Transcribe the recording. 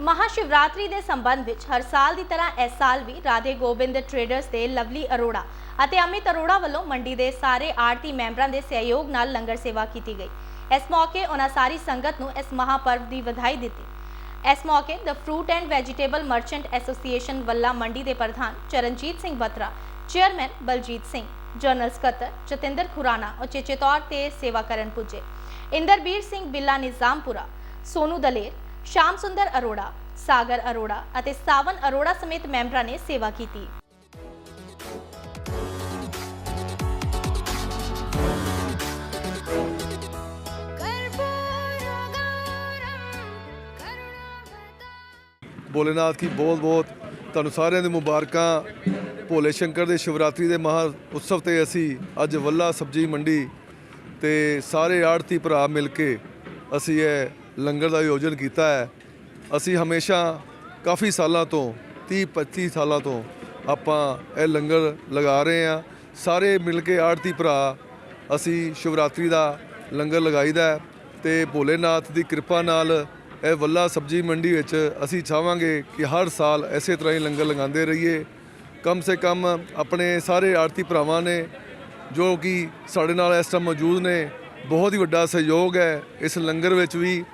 ਮਹਾਸ਼ਿਵਰਾਤਰੀ ਦੇ ਸੰਬੰਧ ਵਿੱਚ ਹਰ ਸਾਲ ਦੀ ਤਰ੍ਹਾਂ ਇਸ ਸਾਲ ਵੀ ਰਾਧੇ ਗੋਬਿੰਦ ਟ੍ਰੇਡਰਸ ਦੇ ਲਵਲੀ ਅਰੋੜਾ ਅਤੇ ਅਮਿਤ ਅਰੋੜਾ ਵੱਲੋਂ ਮੰਡੀ ਦੇ ਸਾਰੇ ਆੜਤੀ ਮੈਂਬਰਾਂ ਦੇ ਸਹਿਯੋਗ ਨਾਲ ਲੰਗਰ ਸੇਵਾ ਕੀਤੀ ਗਈ। ਇਸ ਮੌਕੇ ਉਹਨਾਂ ਸਾਰੀ ਸੰਗਤ ਨੂੰ ਇਸ ਮਹਾਪਰਵ ਦੀ ਵਧਾਈ ਦਿੱਤੀ। ਇਸ ਮੌਕੇ the fruit and vegetable merchant association Vallah ਮੰਡੀ ਦੇ ਪ੍ਰਧਾਨ ਚਰਨਜੀਤ ਸਿੰਘ ਬਤਰਾ ਚੇਅਰਮੈਨ ਬਲਜੀਤ ਸਿੰਘ ਜਨਰਲ ਸਕੱਤਰ ਜਤਿੰਦਰ ਖੁਰਾਨਾ ਉਚੇਚੇ ਤੌਰ ਤੇ ਸੇਵਾ ਕਰਨ ਪੁੱਜੇ। ਇੰਦਰਬੀਰ ਸਿੰਘ ਬਿੱਲਾ ਨਿਜ਼ਾਮਪੁਰਾ, ਸੋਨੂ ਦਲੇਰ ਸ਼ਾਮ ਸੁੰਦਰ ਅਰੋੜਾ, ਸਾਗਰ ਅਰੋੜਾ ਅਤੇ ਸਾਵਨ ਅਰੋੜਾ ਸਮੇਤ ਮੈਂਬਰਾਂ ਨੇ ਸੇਵਾ ਕੀਤੀ। ਭੋਲੇਨਾਥ ਕੀ ਬਹੁਤ ਬਹੁਤ ਤੁਹਾਨੂੰ ਸਾਰਿਆਂ ਦੀ ਮੁਬਾਰਕਾਂ। ਭੋਲੇ ਸ਼ੰਕਰ ਦੇ ਸ਼ਿਵਰਾਤਰੀ ਦੇ ਮਹਾ ਉਤਸਵ ਤੇ ਅਸੀਂ ਅੱਜ ਵੱਲਾ ਸਬਜੀ ਮੰਡੀ ਤੇ ਸਾਰੇ ਆੜਤੀ ਭਰਾ ਮਿਲ ਕੇ ਅਸੀਂ ਇਹ ਲੰਗਰ ਦਾ ਆਯੋਜਨ ਕੀਤਾ ਹੈ। ਅਸੀਂ ਹਮੇਸ਼ਾ ਕਾਫੀ ਸਾਲਾਂ ਤੋਂ 30 25 ਸਾਲਾਂ ਤੋਂ ਆਪਾਂ ਇਹ ਲੰਗਰ ਲਗਾ ਰਹੇ ਹਾਂ। ਸਾਰੇ ਮਿਲ ਕੇ ਆੜਤੀ ਭਰਾ, ਅਸੀਂ ਸ਼ਿਵਰਾਤਰੀ ਦਾ ਲੰਗਰ ਲਗਾਈਦਾ ਹੈ ਤੇ ਭੋਲੇਨਾਥ ਦੀ ਕਿਰਪਾ ਨਾਲ ਇਹ ਵੱਲਾ ਸਬਜੀ ਮੰਡੀ ਵਿੱਚ ਅਸੀਂ ਚਾਹਾਂਗੇ ਕਿ ਹਰ ਸਾਲ ਐਸੇ ਤਰ੍ਹਾਂ ਹੀ ਲੰਗਰ ਲਗਾਉਂਦੇ ਰਹੀਏ। ਕਮ ਸੇ ਕਮ ਆਪਣੇ ਸਾਰੇ ਆੜਤੀ ਭਰਾਵਾਂ ਨੇ ਜੋ ਕਿ ਸਾਡੇ ਨਾਲ ਇਸ ਟਾਈਮ ਮੌਜੂਦ ਨੇ ਬਹੁਤ ਹੀ ਵੱਡਾ ਸਹਿਯੋਗ ਹੈ ਇਸ ਲੰਗਰ ਵਿੱਚ ਵੀ।